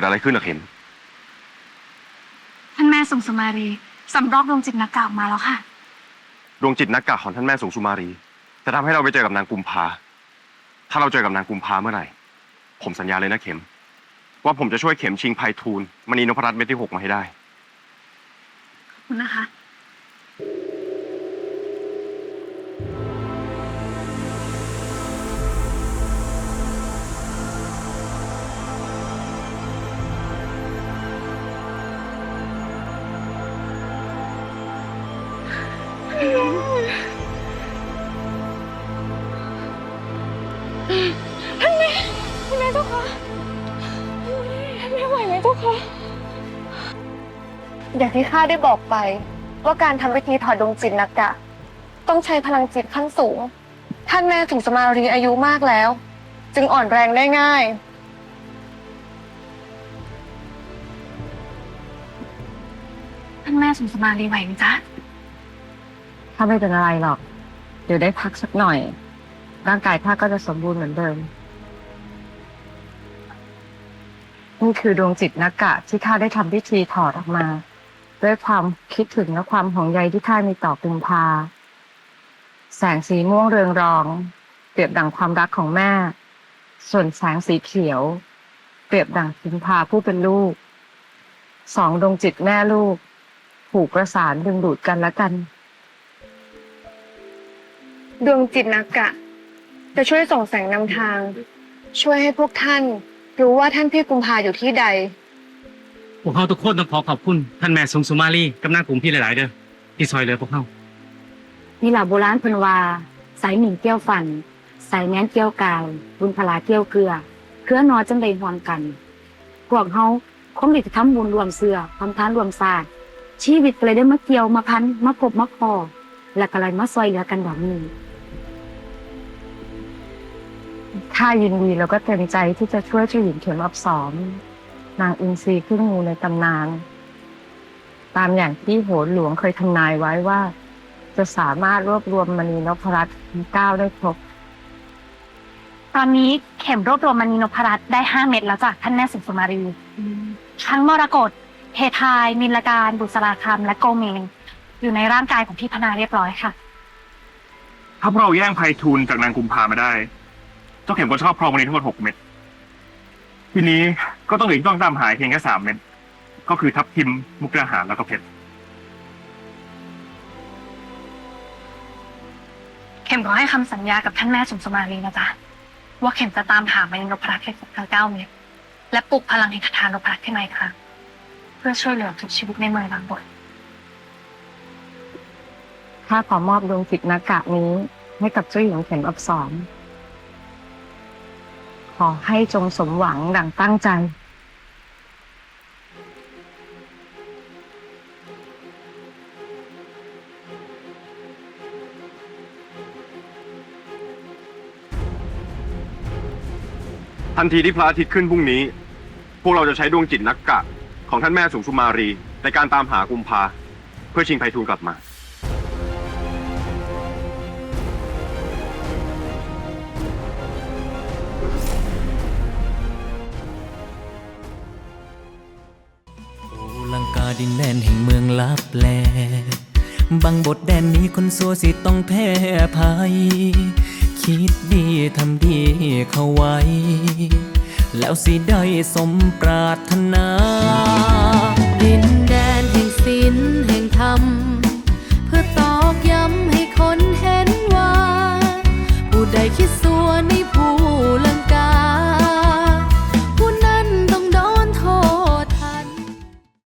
ดอะไรขึ้นอะเข็ม ท่านแม่ทรงสุมารีสำรอกดวงจิตนักกล่าวมาแล้วค่ะ ดวงจิตนักกะของท่านแม่สงสุมารี จะทำให้เราไปเจอกับนางกุมภา ถ้าเราเจอกับนางกุมภาเมื่อไหร่ ผมสัญญาเลยนะเข็ม ว่าผมจะช่วยเข็มชิงไพฑูรย์มณีนพรัตน์เม็ดที่หกมาให้ได้ ขอบคุณนะคะ ท่านแม่ท่านแม่เจ้าค่ะท่านแม่ไหวไหมเจ้าค่ะอย่างที่ข้าได้บอกไป ว่าการทำพิธีถอดดวงจิตนักกะ ต้องใช้พลังจิตขั้นสูง ท่านแม่ถึงสมารีอายุมากแล้ว จึงอ่อนแรงได้ง่าย ท่านแม่ทรงสมารีไหวไหมจ๊ะ ถ้าไม่เป็นอะไรหรอก เดี๋ยวได้พักสักหน่อย ร่างกายข้าก็จะสมบูรณ์เหมือนเดิม นี่คือดวงจิตนักกะที่ข้าได้ทำพิธีถอดออกมา ด้วยความคิดถึงและความห่วงใยที่ข้ามีต่อกุมภาแสงสีม่วงเรืองรอง เปรียบดังความรักของแม่ ส่วนแสงสีเขียว เปรียบดังกุมภาผู้เป็นลูก สองดวงจิตแม่ลูก ผูกประสานดึงดูดกันและกัน ดวงจิตนักกะ จะช่วยส่องแสงนำทาง ช่วยให้พวกท่านรู้ว่าท่านพี่กุมภาอยู่ที่ใด พวกเขาทุกคนต้องขอขอบคุณท่านแม่ทรงสุมาลีกับนางกลุ่มพี่หลาย ๆ เด้อที่ซอยเหลือพวกเขานี่แหละโบราณเพิ่นว่าสายหมิ่งเกี้ยวฟันสายแม้นเกี้ยวกายบุญพลาเกี้ยวเกลือ เครือนอจังได้หวมกัน พวกเฮาคงได้จะทำบุญรวมเสือทำทานรวมศาสตร์ชีวิตก็เลยได้มาเกี่ยวมาพันมาพบมาพอและก็เลยมาซอยเหลือกันแบบนี้ ข้ายินดีแล้วก็เต็มใจที่จะช่วยเจ้าหญิงเข็มอับสอมนางอินทรีขึ้นงูในตำนาน ตามอย่างที่โหนหลวงเคยทำนายไว้ว่า จะสามารถรวบรวมมณีนพรัตน์ทั้งเก้าได้ครบ ตอนนี้เข็มรวบรวมมณีนพรัตน์ได้ห้าเม็ดแล้วจ้ะท่านแม่ทรงสุมารีทั้งมรกตเฮทาย นิลการบุษราคำและโกเมงอยู่ในร่างกายของพี่พนาเรียบร้อยค่ะ ถ้าพวกเราแย่งไพฑูรย์จากนางกุมภามาได้ เจ้าเข็มก็ชอบพรองวันนี้ทั้งหมดหกเม็ดทีนี้ก็ต้องเหลืออีกต้องตามหาเพียงแค่สามเม็ดก็คือทับทิมมุกดาหารแล้วก็เพชรเข็มขอให้คำสัญญากับท่านแม่สมสมารีนะจ๊ะว่าเข็มจะตามหามณีนพรัตน์ให้ครบทั้งเก้าเม็ดและปลุกพลังแห่งคาถานพรัตน์ขึ้นมาอีกครั้งเพื่อช่วยเหลือทุกชีวิตในเมืองบางบทข้าขอมอบดวงจิตนากะนี้ให้กับเจ้าหญิงเข็มอับสรข อให้จงสมหวังดังตั้งใจ ทันทีที่พระอาทิตย์ขึ้นพรุ่งนี้ พวกเราจะใช้ดวงจิตนักกะ ของท่านแม่สงสุมารี ในการตามหากุมภา เพื่อชิงไพฑูรย์กลับมา ดินแดนแห่งเมืองลับแลบางบทแดนนี้คนสัวสิต้องแพ้ภัย คิดดีทำดีเข้าไว้ แล้วสิได้สมปรารถนาดิน